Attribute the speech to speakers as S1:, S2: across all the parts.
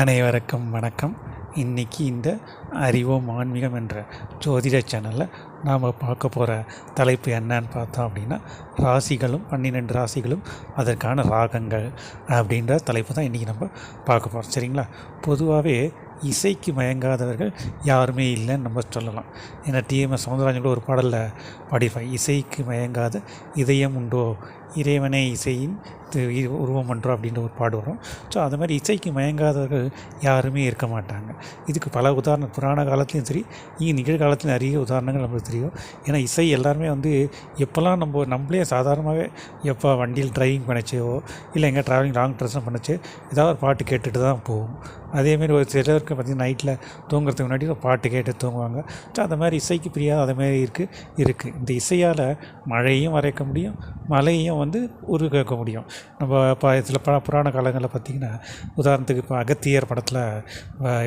S1: அனைவருக்கும் வணக்கம். இன்றைக்கி இந்த அறிவோம் ஆன்மீகம் என்ற ஜோதிட சேனலில் நாம் பார்க்க போகிற தலைப்பு என்னன்னு பார்த்தோம் அப்படின்னா ராசிகளும் பன்னிரெண்டு ராசிகளும் அதற்கான ராகங்கள் அப்படின்ற தலைப்பு தான் இன்றைக்கி நம்ம பார்க்க போகிறோம் சரிங்களா? பொதுவாகவே இசைக்கு மயங்காதவர்கள் யாருமே இல்லைன்னு நம்ம சொல்லலாம். ஏன்னா டிஎம்எஸ் சவுந்தரராஜன் கூட ஒரு பாடலில் பாடியிருப்பாங்க இசைக்கு மயங்காத இதயம் உண்டோ? இறைவனே இசையின் உருவம் ஒன்றோ அப்படின்ற ஒரு பாடு வரும். ஸோ அது மாதிரி இசைக்கு மயங்காதவர்கள் யாருமே இருக்க மாட்டாங்க. இதுக்கு பல உதாரணம் புராண காலத்துலேயும் சரி இங்கே நிகழ்காலத்துலையும் நிறைய உதாரணங்கள் நம்மளுக்கு தெரியும். ஏன்னா இசை எல்லாருமே வந்து எப்போல்லாம் நம்ம நம்மளே சாதாரணமாகவே எப்போ வண்டியில் ட்ரைவிங் பண்ணிச்சோ இல்லை எங்கே ட்ராவலிங் லாங் ட்ரெஸ்ஸும் பண்ணிச்சு ஏதாவது ஒரு பாட்டு கேட்டுட்டு தான் போகும் அதேமாரி ஒரு சிலருக்கு பார்த்திங்கன்னா நைட்டில் தூங்குறதுக்கு முன்னாடி ஒரு பாட்டு கேட்டு தூங்குவாங்க. ஸோ அந்த மாதிரி இசைக்கு பிரியாது அது மாதிரி இருக்குது இருக்குது இந்த இசையால் மழையும் வரைக்க முடியும் மழையும் வந்து உருவாக்க முடியும். நம்ம இப்போ சில ப புராண காலங்களில் பார்த்திங்கன்னா உதாரணத்துக்கு இப்போ அகத்தியர் படத்தில்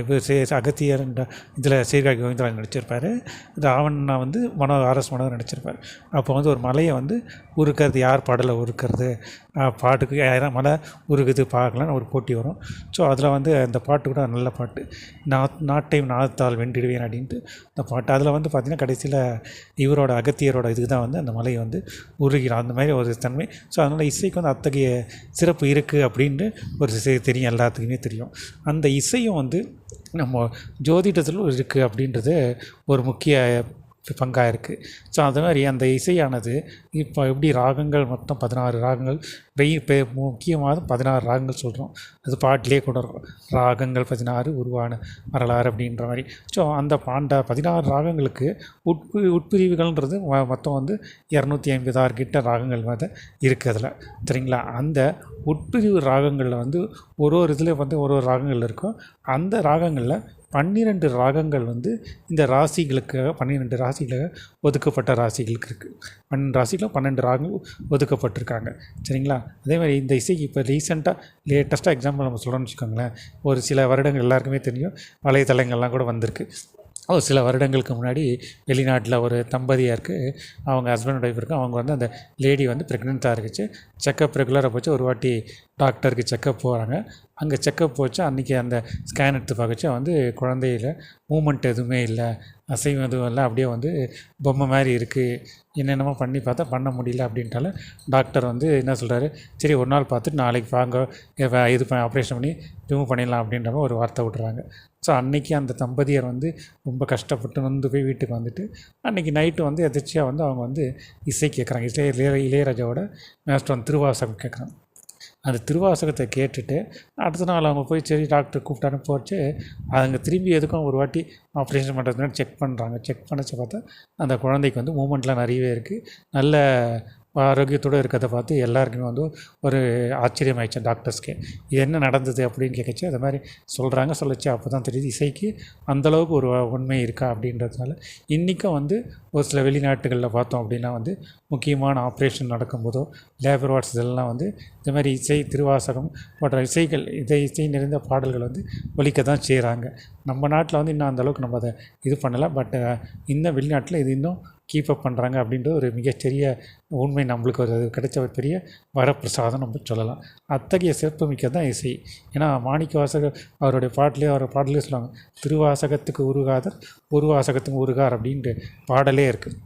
S1: இப்போ சே அகத்தியர் இதில் சீர்காழி கோவிந்தராஜ் நடிச்சிருப்பார். ராவணா வந்து மனோ ஆர்எஸ் மனோ நடிச்சிருப்பார். அப்போ வந்து ஒரு மலையை வந்து உருக்கிறது யார் பாடலை உருக்கிறது? பாட்டுக்கு யாரும் மலை உருகுது பார்க்கலான்னு ஒரு போட்டி வரும். ஸோ அதில் வந்து அந்த பாட்டு கூட நல்ல பாட்டு. நாத் நாட்டை நாத்தால் வென்றிடுவேன் அப்படின்ட்டு அந்த பாட்டு. அதில் வந்து பார்த்திங்கன்னா கடைசியில் இவரோட அகத்தியரோட இதுக்கு தான் வந்து அந்த மலையை வந்து உருகிறான் அந்த மாதிரி ஒரு தன்மை ஸோ அதனால் இசைக்கு வந்து அத்தகைய சிறப்பு இருக்குது அப்படின்ட்டு ஒரு இசை தெரியும் எல்லாத்துக்குமே தெரியும். அந்த இசையும் வந்து நம்ம ஜோதிடத்தில் இருக்குது அப்படின்றது ஒரு முக்கிய பங்காக இருக்குது ஸோ அது மாதிரி அந்த இசையானது இப்போ எப்படி ராகங்கள் மொத்தம் பதினாறு ராகங்கள் வெய் பெ முக்கியமாக பதினாறு ராகங்கள் சொல்கிறோம் அது பாட்டிலே கூட ராகங்கள் பதினாறு உருவான வரலாறு அப்படின்ற மாதிரி. ஸோ அந்த பாண்ட பதினாறு ராகங்களுக்கு உட்பு உட்பிரிவுகள்ன்றது மொத்தம் வந்து இரநூத்தி ஐம்பதாறு கிட்ட ராகங்கள் வந்து இருக்குது அதில். சரிங்களா? அந்த உட்பிரிவு ராகங்களில் வந்து ஒரு ஒரு இதில் வந்து ஒரு ஒரு ராகங்கள் இருக்கும். அந்த ராகங்களில் பன்னிரெண்டு ராகங்கள் வந்து இந்த ராசிகளுக்காக பன்னிரெண்டு ராசிகளுக்காக ஒதுக்கப்பட்ட ராசிகளுக்கு இருக்குது பன்னெண்டு ராசிகளும் பன்னெண்டு ராகங்கள் ஒதுக்கப்பட்டிருக்காங்க. சரிங்களா? அதே மாதிரி இந்த இசைக்கு இப்போ ரீசெண்டாக லேட்டஸ்ட்டாக எக்ஸாம்பிள் நம்ம சொல்கிறோம்னு வச்சுக்கோங்களேன். ஒரு சில வருடங்கள் எல்லாருக்குமே தெரியும். வலைத்தளங்கள்லாம் கூட வந்திருக்கு. ஒரு சில வருடங்களுக்கு முன்னாடி வெளிநாட்டில் ஒரு தம்பதியாக இருக்குது அவங்க ஹஸ்பண்ட் ஒய்ஃப் இருக்குது அவங்க வந்து அந்த லேடி வந்து ப்ரெக்னெண்ட்டாக இருந்துச்சு. செக்கப் ரெகுலராக போச்சு. ஒரு வாட்டி டாக்டருக்கு செக்கப் போகிறாங்க அங்கே செக்கப் போச்சு. அன்றைக்கி அந்த ஸ்கேன் எடுத்து பார்க்கச்சு வந்து குழந்தையில் மூமெண்ட் எதுவுமே இல்லை. அசைவம் எதுவும் இல்லை. அப்படியே வந்து பொம்மை மாதிரி இருக்குது என்னென்னமோ பண்ணி பார்த்தா பண்ண முடியல அப்படின்ட்டால டாக்டர் வந்து என்ன சொல்கிறாரு சரி ஒரு நாள் பார்த்துட்டு நாளைக்கு வாங்க. இது வ- இது ஆப்ரேஷன் பண்ணி ரிமூவ் பண்ணிடலாம் அப்படின்ற மாதிரி ஒரு வார்த்தை விட்றாங்க ஸோ அன்றைக்கி அந்த தம்பதியர் வந்து ரொம்ப கஷ்டப்பட்டு நொந்து போய் வீட்டுக்கு வந்துட்டு அன்றைக்கி நைட்டு வந்து எதிர்ச்சியாக வந்து அவங்க வந்து இசை கேட்குறாங்க. இசை இளைய இளையராஜாவோட மேஸ்டர் வந்து திருவாசகம் கேட்குறான். அந்த திருவாசகத்தை கேட்டுட்டு அடுத்த நாள் அவங்க போய் சரி டாக்டர் கூப்பிட்டான்னு போச்சு அவங்க திரும்பி எதுக்கும் ஒரு வாட்டி ஆப்ரேஷன் பண்ணுறதுக்கு செக் பண்ணுறாங்க செக் பண்ணச்சு பார்த்தா அந்த குழந்தைக்கு வந்து மூமெண்ட்லாம் நிறையவே இருக்குது நல்ல ஆரோக்கியத்தோடு இருக்கிறத பார்த்து எல்லாருக்குமே வந்து ஒரு ஆச்சரியமாயிடுச்சு டாக்டர்ஸ்க்கு. இது என்ன நடந்தது? அப்படின்னு கேட்கச்சு. அது மாதிரி சொல்கிறாங்க சொல்லிச்சு. அப்போ தான் தெரியுது இசைக்கு அந்தளவுக்கு ஒரு உண்மை இருக்கா அப்படின்றதுனால இன்றைக்கும் வந்து ஒரு சில வெளிநாட்டுகளில் பார்த்தோம் அப்படின்னா வந்து முக்கியமான ஆப்ரேஷன் நடக்கும்போதோ லேபர் வார்ட்ஸ் இதெல்லாம் வந்து இந்த மாதிரி இசை திருவாசகம் போன்ற இசைகள் இதை இசை நிறைந்த பாடல்கள் வந்து ஒலிக்க தான் செய்கிறாங்க நம்ம நாட்டில் வந்து இன்னும் அந்த அளவுக்கு நம்ம அதை இது பண்ணலை. பட் இன்னும் வெளிநாட்டில் இது இன்னும் கீப் அப் பண்ணுறாங்க அப்படின்ற ஒரு மிகச்சிறிய உண்மை நம்மளுக்கு ஒரு கிடைச்ச ஒரு பெரிய வரப்பிரசாதம் நம்ம சொல்லலாம். அத்தகைய சிறப்பு மிக்க தான் இசை. ஏன்னா மாணிக்க வாசகர் அவருடைய பாட்டிலே அவர் பாடலே சொல்லுவாங்க திருவாசகத்துக்கு உருகாதர் ஒரு வாசகத்துக்கு உருகார் அப்படின்ட்டு பாடலே இருக்குது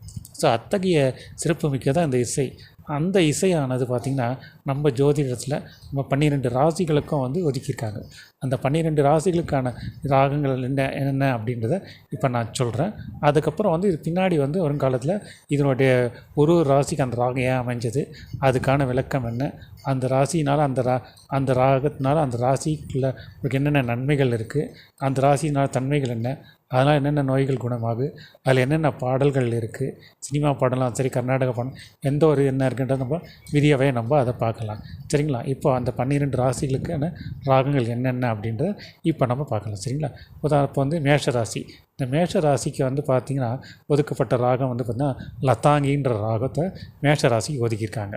S1: ஸோ அத்தகைய சிறப்பு மிக்க தான் இந்த இசை. அந்த இசையானது பார்த்திங்கன்னா நம்ம ஜோதிடத்தில் நம்ம பன்னிரெண்டு ராசிகளுக்கும் வந்து ஒதுக்கியிருக்காங்க. அந்த பன்னிரெண்டு ராசிகளுக்கான ராகங்கள் என்ன என்னென்ன அப்படின்றத இப்போ நான் சொல்கிறேன் அதுக்கப்புறம் வந்து இது பின்னாடி வந்து வருங்காலத்தில் இதனுடைய ஒரு ஒரு ராசிக்கு அந்த ராகம் ஏன் அமைஞ்சது அதுக்கான விளக்கம் என்ன அந்த ராசினால் அந்த ரா அந்த ராகத்தினால அந்த ராசிக்குள்ள என்னென்ன நன்மைகள் இருக்குது அந்த ராசினால் தன்மைகள் என்ன அதனால் என்னென்ன நோய்கள் குணமாகுது அதில் என்னென்ன பாடல்கள் இருக்குது சினிமா பாடலாம் சரி கர்நாடக பாடம் எந்த ஒரு என்ன இருக்குன்றத நம்ம விதியாகவே நம்ம அதை பார்க்கலாம். சரிங்களா? இப்போ அந்த பன்னிரெண்டு ராசிகளுக்கான ராகங்கள் என்னென்ன அப்படின்றத இப்போ நம்ம பார்க்கலாம். சரிங்களா? உதாரணம் இப்போ வந்து மேஷ ராசி இந்த மேஷ ராசிக்கு வந்து பார்த்திங்கன்னா ஒதுக்கப்பட்ட ராகம் வந்து பார்த்திங்கன்னா லதாங்கின்ற ராகத்தை மேஷ ராசிக்கு ஒதுக்கியிருக்காங்க.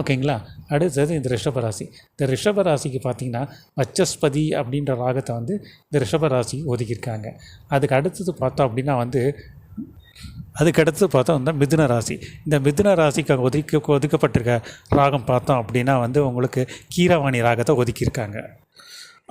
S1: ஓகேங்களா? அடுத்தது இந்த ரிஷப ராசி இந்த ரிஷப ராசிக்கு பார்த்திங்கன்னா வச்சஸ்பதி அப்படின்ற ராகத்தை வந்து இந்த ரிஷப ராசிக்கு ஒதுக்கியிருக்காங்க. அதுக்கு அடுத்தது பார்த்தோம் அப்படின்னா வந்து அதுக்கடுத்து பார்த்தோம் வந்து மிதுன ராசி. இந்த மிதுன ராசிக்கு ஒதுக்கி ஒதுக்கப்பட்டிருக்க ராகம் பார்த்தோம் அப்படின்னா வந்து உங்களுக்கு கீரவாணி ராகத்தை ஒதுக்கியிருக்காங்க.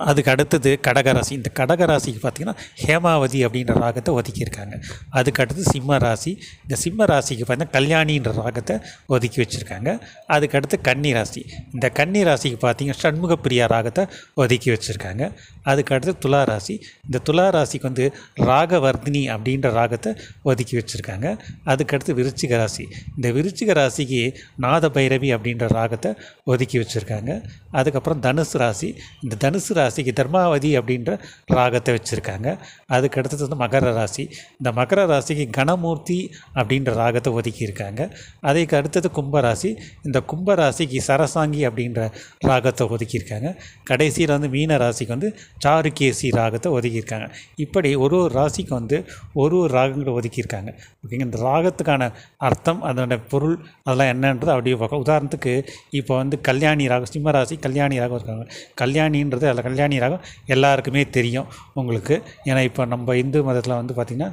S1: அதுக்கு அடுத்தது கடகராசி. இந்த கடகராசிக்கு பார்த்திங்கன்னா ஹேமாவதி அப்படின்ற ராகத்தை ஒதுக்கியிருக்காங்க. அதுக்கு அடுத்து சிம்ம ராசி இந்த சிம்ம ராசிக்கு பார்த்திங்கன்னா கல்யாணின்ற ராகத்தை ஒதுக்கி வச்சுருக்காங்க. அதுக்கு அடுத்து கன்னி ராசி இந்த கன்னி ராசிக்கு பார்த்தீங்கன்னா சண்முகப்பிரியா ராகத்தை ஒதுக்கி வச்சுருக்காங்க. அதுக்கு அடுத்து துலா ராசி இந்த துலா ராசிக்கு வந்து ராகவர்தினி அப்படின்ற ராகத்தை ஒதுக்கி வச்சுருக்காங்க. அதுக்கு அடுத்து விருச்சிக ராசி இந்த விருச்சிக ராசிக்கு நாத பைரவி அப்படின்ற ராகத்தை ஒதுக்கி வச்சுருக்காங்க. அதுக்கப்புறம் தனுசு ராசி. இந்த தனுசு ராசிக்கு தர்மாவதி அப்படின்ற ராகத்தை வச்சுருக்காங்க. அதுக்கு அடுத்தது வந்து மகர ராசி. இந்த மகர ராசிக்கு கணமூர்த்தி அப்படின்ற ராகத்தை ஒதுக்கியிருக்காங்க. அதுக்கு அடுத்தது கும்பராசி. இந்த கும்பராசிக்கு சரசாங்கி அப்படின்ற ராகத்தை ஒதுக்கியிருக்காங்க. கடைசியில் வந்து மீன ராசிக்கு வந்து சாருகேசி ராகத்தை ஒதுக்கியிருக்காங்க. இப்படி ஒரு ஒரு ராசிக்கு வந்து ஒரு ஒரு ராகங்களை ஒதுக்கியிருக்காங்க. ஓகேங்க? இந்த ராகத்துக்கான அர்த்தம் அதோட பொருள் அதெல்லாம் என்னன்றது அப்படியே பார்க்கலாம். உதாரணத்துக்கு இப்போ வந்து கல்யாணி ராகம் சிம்மராசி கல்யாணி ராகம் இருக்காங்க. கல்யாணின்றது அதில் கல்யாணி ராகம் எல்லாருக்குமே தெரியும் உங்களுக்கு. ஏன்னா இப்போ நம்ம இந்து மதத்தில் வந்து பார்த்திங்கன்னா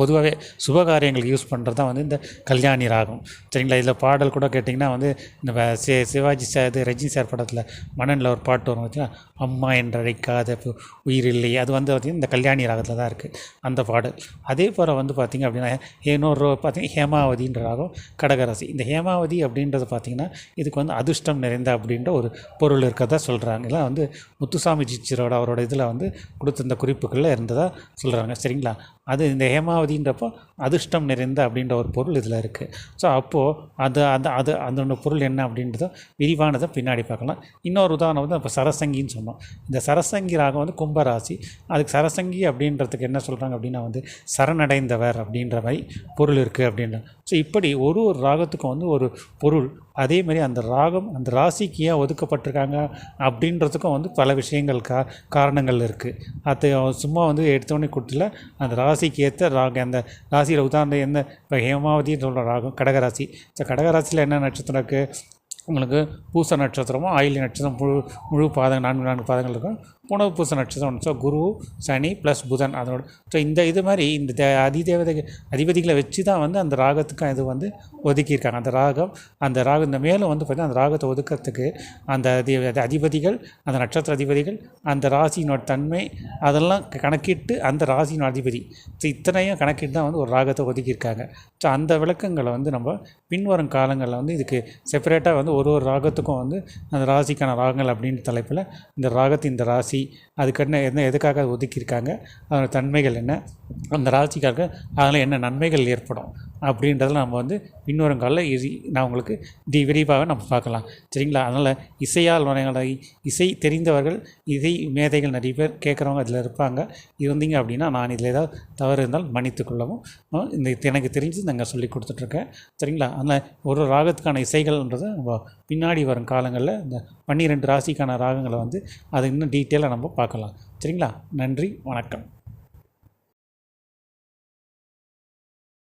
S1: பொதுவாகவே சுபகாரியங்களுக்கு யூஸ் பண்ணுறது தான் வந்து இந்த கல்யாணி ராகம். சரிங்களா? இதில் பாடல் கூட கேட்டிங்கன்னா வந்து இந்த சி சிவாஜி சார் இது ரஜினி சார் படத்தில் மன்னனில் ஒரு பாட்டு வரும் பார்த்தீங்கன்னா அம்மா என்றழைக்காத அழைக்காத உயிர் இல்லை அது வந்து பார்த்திங்கன்னா இந்த கல்யாணி ராகத்தில் தான் இருக்குது அந்த பாடல். அதே போல் வந்து பார்த்திங்க அப்படின்னா இன்னொரு பார்த்திங்கன்னா ஹேமாவதின்ற ராகம் கடகராசி. இந்த ஹேமாவதி அப்படின்றது பார்த்திங்கன்னா இதுக்கு வந்து அதிர்ஷ்டம் நிறைந்த அப்படின்ற ஒரு பொருள் இருக்கிறதா சொல்கிறாங்க இதெல்லாம் வந்து முத்துசாமி ஜிச்சரோட அவரோட இதில் வந்து கொடுத்துருந்த குறிப்புகளில் இருந்ததாக சொல்கிறாங்க சரிங்களா? அது இந்த ஹேமா ஹேமாவதின்றப்போ அதிர்ஷ்டம் நிறைந்த அப்படின்ற ஒரு பொருள் இதில் இருக்குது ஸோ அப்போது அது அது அது அதோட பொருள் என்ன அப்படின்றத விரிவானதை பின்னாடி பார்க்கலாம். இன்னொரு உதாரணம் வந்து இப்போ சரசங்கின்னு சொன்னோம். இந்த சரசங்கி ராகம் வந்து கும்பராசி. அதுக்கு சரசங்கி அப்படின்றதுக்கு என்ன சொல்கிறாங்க அப்படின்னா வந்து சரணடைந்தவர் அப்படின்ற மாதிரி பொருள் இருக்குது அப்படின்ற ஸோ இப்படி ஒரு ஒரு ராகத்துக்கும் வந்து ஒரு பொருள். அதே மாதிரி அந்த ராகம் அந்த ராசிக்கு ஏன் ஒதுக்கப்பட்டிருக்காங்க அப்படின்றதுக்கும் வந்து பல விஷயங்கள் கா காரணங்கள் இருக்குது அது சும்மா வந்து எடுத்தோடனே கொடுத்துல அந்த ராசிக்கு ஏற்ற ராகம் அந்த ராசியில் உதாரணம் என்ன இப்போ ஹேமாவதின்னு சொல்கிற ராகம் கடகராசி. ஸோ கடகராசியில் என்ன நட்சத்திரம் இருக்குது உங்களுக்கு பூச நட்சத்திரமும் ஆயில் நட்சத்திரம் முழு முழு பாதங்கள் நான்கு நான்கு பாதங்கள் இருக்கும். உணவு பூச நட்சத்திரம் ஸோ குரு சனி ப்ளஸ் புதன் அதோட ஸோ இந்த இது மாதிரி இந்த தே அதிதேவதை அதிபதிகளை வச்சு தான் வந்து அந்த ராகத்துக்கும் இது வந்து ஒதுக்கியிருக்காங்க. அந்த ராகம் அந்த ராகம் இந்த மேலும் வந்து பார்த்திங்கன்னா அந்த ராகத்தை ஒதுக்கிறதுக்கு அந்த அதி- அதிபதிகள் அந்த நட்சத்திர அதிபதிகள் அந்த ராசியினோட தன்மை அதெல்லாம் க- கணக்கிட்டு அந்த ராசியின் அதிபதி. ஸோ இத்தனையும் கணக்கிட்டு தான் வந்து ஒரு ராகத்தை ஒதுக்கியிருக்காங்க. ஸோ அந்த விளக்கங்களை வந்து நம்ம பின்வரும் காலங்களில் வந்து இதுக்கு செப்பரேட்டாக வந்து ஒரு ஒரு ராகத்துக்கும் வந்து அந்த ராசிக்கான ராகங்கள் அப்படின்ற தலைப்பில் இந்த ராகத்தின் இந்த ராசி அதுக்கு என்ன என்ன எதுக்காக ஒதுக்கியிருக்காங்க? அதோடய தன்மைகள் என்ன? அந்த ராசிக்காக அதில் என்ன நன்மைகள் ஏற்படும்? அப்படின்றத நம்ம வந்து இன்னொரு காலில் இது நான் உங்களுக்கு தி விரிவாக நம்ம பார்க்கலாம். சரிங்களா? அதனால் இசையால் வரைகளை இசை தெரிந்தவர்கள் இசை மேதைகள் நிறைய பேர் கேட்குறவங்க அதில் இருப்பாங்க. இருந்தீங்க அப்படின்னா நான் இதில் ஏதாவது தவறு இருந்தால் மன்னித்துக்கொள்ளவும் இந்த எனக்கு தெரிஞ்சு நாங்கள் சொல்லி கொடுத்துட்ருக்கேன். சரிங்களா? அதனால் ஒரு ஒரு ராகத்துக்கான இசைகள்ன்றதை நம்ம பின்னாடி வரும் காலங்களில் இந்த பன்னிரெண்டு ராசிக்கான ராகங்களை வந்து அதை இன்னும் டீட்டெயிலாக நம்ம பார்க்கலாம். சரிங்களா? நன்றி வணக்கம்.